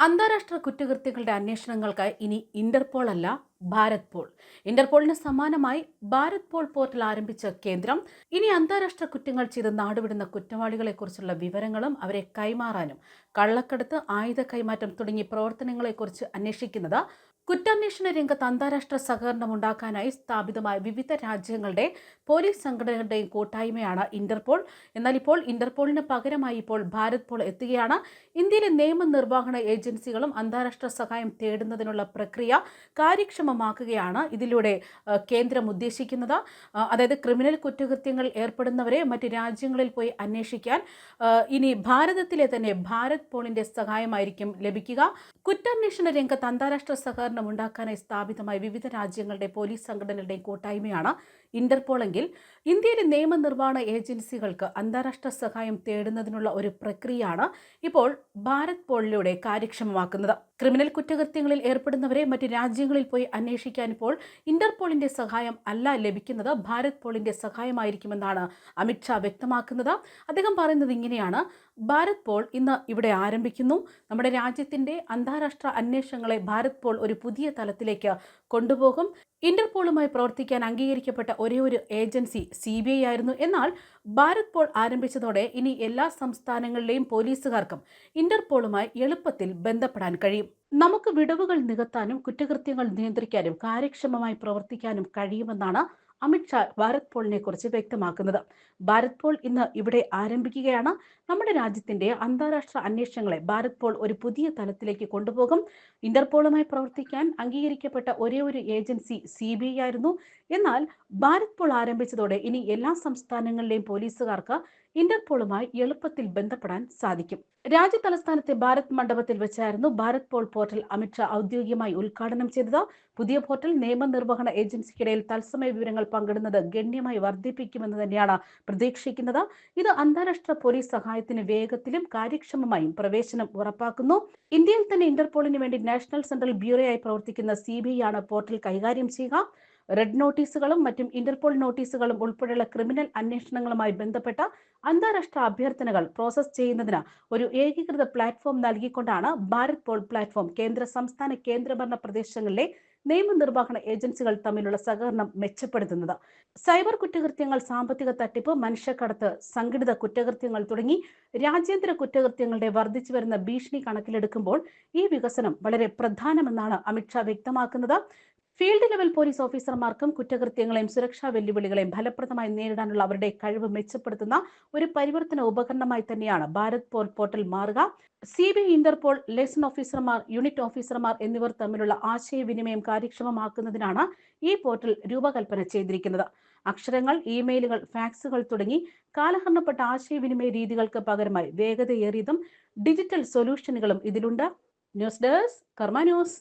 അന്താരാഷ്ട്ര കുറ്റകൃത്യങ്ങളുടെ അന്വേഷണങ്ങൾക്ക് ഇനി ഇന്റർപോൾ അല്ല ഭാരത് പോൾ. ഇന്റർപോളിന് സമാനമായി ഭാരത് പോൾ പോർട്ടൽ ആരംഭിച്ച കേന്ദ്രം ഇനി അന്താരാഷ്ട്ര കുറ്റങ്ങൾ ചെയ്ത് നാടുവിടുന്ന കുറ്റവാളികളെക്കുറിച്ചുള്ള വിവരങ്ങളും അവരെ കൈമാറാനും കള്ളക്കടത്ത് ആയുധ കൈമാറ്റം തുടങ്ങിയ പ്രവർത്തനങ്ങളെക്കുറിച്ച് അന്വേഷിക്കുന്നത് കുറ്റാന്വേഷണ രംഗത്ത് അന്താരാഷ്ട്ര സഹകരണം ഉണ്ടാക്കാനായി സ്ഥാപിതമായ വിവിധ രാജ്യങ്ങളുടെ പോലീസ് സംഘടനകളുടെയും കൂട്ടായ്മയാണ് ഇന്റർപോൾ. എന്നാൽ ഇപ്പോൾ ഇന്റർപോളിന് പകരമായി ഇപ്പോൾ ഭാരത് പോൾ എത്തുകയാണ്. ഇന്ത്യയിലെ നിയമനിർവഹണ ഏജൻസികളും അന്താരാഷ്ട്ര സഹായം തേടുന്നതിനുള്ള പ്രക്രിയ കാര്യക്ഷമമാക്കുകയാണ് ഇതിലൂടെ കേന്ദ്രം ഉദ്ദേശിക്കുന്നത്. അതായത് ക്രിമിനൽ കുറ്റകൃത്യങ്ങൾ ഏർപ്പെടുന്നവരെ മറ്റ് രാജ്യങ്ങളിൽ പോയി അന്വേഷിക്കാൻ ഇനി ഭാരതത്തിലെ തന്നെ ഭാരത് പോളിന്റെ സഹായമായിരിക്കും ലഭിക്കുക. കുറ്റാന്വേഷണ രംഗത്ത് അന്താരാഷ്ട്ര സഹകരണം ഉണ്ടാക്കാനായി സ്ഥാപിതമായ വിവിധ രാജ്യങ്ങളുടെ പോലീസ് സംഘടനകളുടെയും കൂട്ടായ്മയാണ് ഇന്റർപോൾ എങ്കിൽ ഇന്ത്യയിലെ നിയമനിർവഹണ ഏജൻസികൾക്ക് അന്താരാഷ്ട്ര സഹായം തേടുന്നതിനുള്ള ഒരു പ്രക്രിയയാണ് ഇപ്പോൾ ഭാരത് പോളിലൂടെ കാര്യക്ഷമമാക്കുന്നത്. ക്രിമിനൽ കുറ്റകൃത്യങ്ങളിൽ ഏർപ്പെടുന്നവരെ മറ്റ് രാജ്യങ്ങളിൽ പോയി അന്വേഷിക്കാൻ ഇപ്പോൾ ഇന്റർപോളിന്റെ സഹായം അല്ല ലഭിക്കുന്നത് ഭാരത് പോളിന്റെ സഹായമായിരിക്കുമെന്നാണ് അമിത്ഷാ വ്യക്തമാക്കുന്നത്. അദ്ദേഹം പറയുന്നത് ഇങ്ങനെയാണ്. ഭാരത് പോൾ ഇന്ന് ഇവിടെ ആരംഭിക്കുന്നു. നമ്മുടെ രാജ്യത്തിന്റെ അന്താരാഷ്ട്ര അന്വേഷണങ്ങളെ ഭാരത് പോൾ ഒരു പുതിയ തലത്തിലേക്ക് കൊണ്ടുപോകും. ഇന്റർപോളുമായി പ്രവർത്തിക്കാൻ അംഗീകരിക്കപ്പെട്ട ഒരേ ഒരു ഏജൻസി സി ബി ഐ ആയിരുന്നു. എന്നാൽ ഭാരത് പോൾ ആരംഭിച്ചതോടെ ഇനി എല്ലാ സംസ്ഥാനങ്ങളിലെയും പോലീസുകാർക്കും ഇന്റർപോളുമായി എളുപ്പത്തിൽ ബന്ധപ്പെടാൻ കഴിയും. നമുക്ക് വിടവുകൾ നികത്താനും കുറ്റകൃത്യങ്ങൾ നിയന്ത്രിക്കാനും കാര്യക്ഷമമായി പ്രവർത്തിക്കാനും കഴിയുമെന്നാണ് അമിത്ഷാ ഭാരത് പോളിനെ കുറിച്ച് വ്യക്തമാക്കുന്നത്. ഭാരത് പോൾ ഇന്ന് ഇവിടെ ആരംഭിക്കുകയാണ്. നമ്മുടെ രാജ്യത്തിന്റെ അന്താരാഷ്ട്ര അന്വേഷണങ്ങളെ ഭാരത് പോൾ ഒരു പുതിയ തലത്തിലേക്ക് കൊണ്ടുപോകും. ഇന്റർപോളുമായി പ്രവർത്തിക്കാൻ അംഗീകരിക്കപ്പെട്ട ഒരേ ഒരു ഏജൻസി സി ബി ഐ ആയിരുന്നു. എന്നാൽ ഭാരത് പോൾ ആരംഭിച്ചതോടെ ഇനി എല്ലാ സംസ്ഥാനങ്ങളിലെയും പോലീസുകാർക്ക് ഇന്റർപോളുമായി എളുപ്പത്തിൽ ബന്ധപ്പെടാൻ സാധിക്കും. രാജ്യ തലസ്ഥാനത്തെ ഭാരത് മണ്ഡപത്തിൽ വെച്ചായിരുന്നു ഭാരത് പോൾ പോർട്ടൽ അമിത്ഷാ ഔദ്യോഗികമായി ഉദ്ഘാടനം ചെയ്തത്. പുതിയ പോർട്ടൽ നിയമനിർവഹണ ഏജൻസിക്കിടയിൽ തത്സമയ വിവരങ്ങൾ പങ്കിടുന്നത് ഗണ്യമായി വർദ്ധിപ്പിക്കുമെന്ന് തന്നെയാണ് പ്രതീക്ഷിക്കുന്നത്. ഇത് അന്താരാഷ്ട്ര പോലീസ് സഹായത്തിന് വേഗത്തിലും കാര്യക്ഷമമായും പ്രവേശനം ഉറപ്പാക്കുന്നു. ഇന്ത്യയിൽ തന്നെ ഇന്റർപോളിന് വേണ്ടി നാഷണൽ സെൻട്രൽ ബ്യൂറോയായി പ്രവർത്തിക്കുന്ന സി ആണ് പോർട്ടൽ കൈകാര്യം ചെയ്യുക. റെഡ് നോട്ടീസുകളും മറ്റും ഇന്റർപോൾ നോട്ടീസുകളും ഉൾപ്പെടെയുള്ള ക്രിമിനൽ അന്വേഷണങ്ങളുമായി ബന്ധപ്പെട്ട അന്താരാഷ്ട്ര അഭ്യർത്ഥനകൾ പ്രോസസ് ചെയ്യുന്നതിന് ഒരു ഏകീകൃത പ്ലാറ്റ്ഫോം നൽകിക്കൊണ്ടാണ് ഭാരത് പോൾ പ്ലാറ്റ്ഫോം കേന്ദ്ര സംസ്ഥാന കേന്ദ്രഭരണ പ്രദേശങ്ങളിലെ നിയമനിർവഹണ ഏജൻസികൾ തമ്മിലുള്ള സഹകരണം മെച്ചപ്പെടുത്തുന്നത്. സൈബർ കുറ്റകൃത്യങ്ങൾ സാമ്പത്തിക തട്ടിപ്പ് മനുഷ്യക്കടത്ത് സംഘടിത കുറ്റകൃത്യങ്ങൾ തുടങ്ങി രാജ്യാന്തര കുറ്റകൃത്യങ്ങളുടെ വർദ്ധിച്ചു വരുന്ന ഭീഷണി കണക്കിലെടുക്കുമ്പോൾ ഈ വികസനം വളരെ പ്രധാനമെന്നാണ് അമിത്ഷാ വ്യക്തമാക്കുന്നത്. ഫീൽഡ് ലെവൽ പോലീസ് ഓഫീസർമാർക്കും കുറ്റകൃത്യങ്ങളെയും സുരക്ഷാ വെല്ലുവിളികളെയും ഫലപ്രദമായി നേരിടാനുള്ള അവരുടെ കഴിവ് മെച്ചപ്പെടുത്തുന്ന ഒരു പരിവർത്തന ഉപകരണമായി തന്നെയാണ് ഭാരത് പോൾ പോർട്ടൽ മാറുക. സി ബി ഇന്റർപോൾ ലെസൺ ഓഫീസർമാർ യൂണിറ്റ് ഓഫീസർമാർ എന്നിവർ തമ്മിലുള്ള ആശയവിനിമയം കാര്യക്ഷമമാക്കുന്നതിനാണ് ഈ പോർട്ടൽ രൂപകൽപ്പന ചെയ്തിരിക്കുന്നത്. അക്ഷരങ്ങൾ ഇമെയിലുകൾ ഫാക്സുകൾ തുടങ്ങി കാലഹരണപ്പെട്ട ആശയവിനിമയ രീതികൾക്ക് പകരമായി വേഗതയേറിയതും ഡിജിറ്റൽ സൊല്യൂഷനുകളും ഇതിലുണ്ട്. News desk Karma news.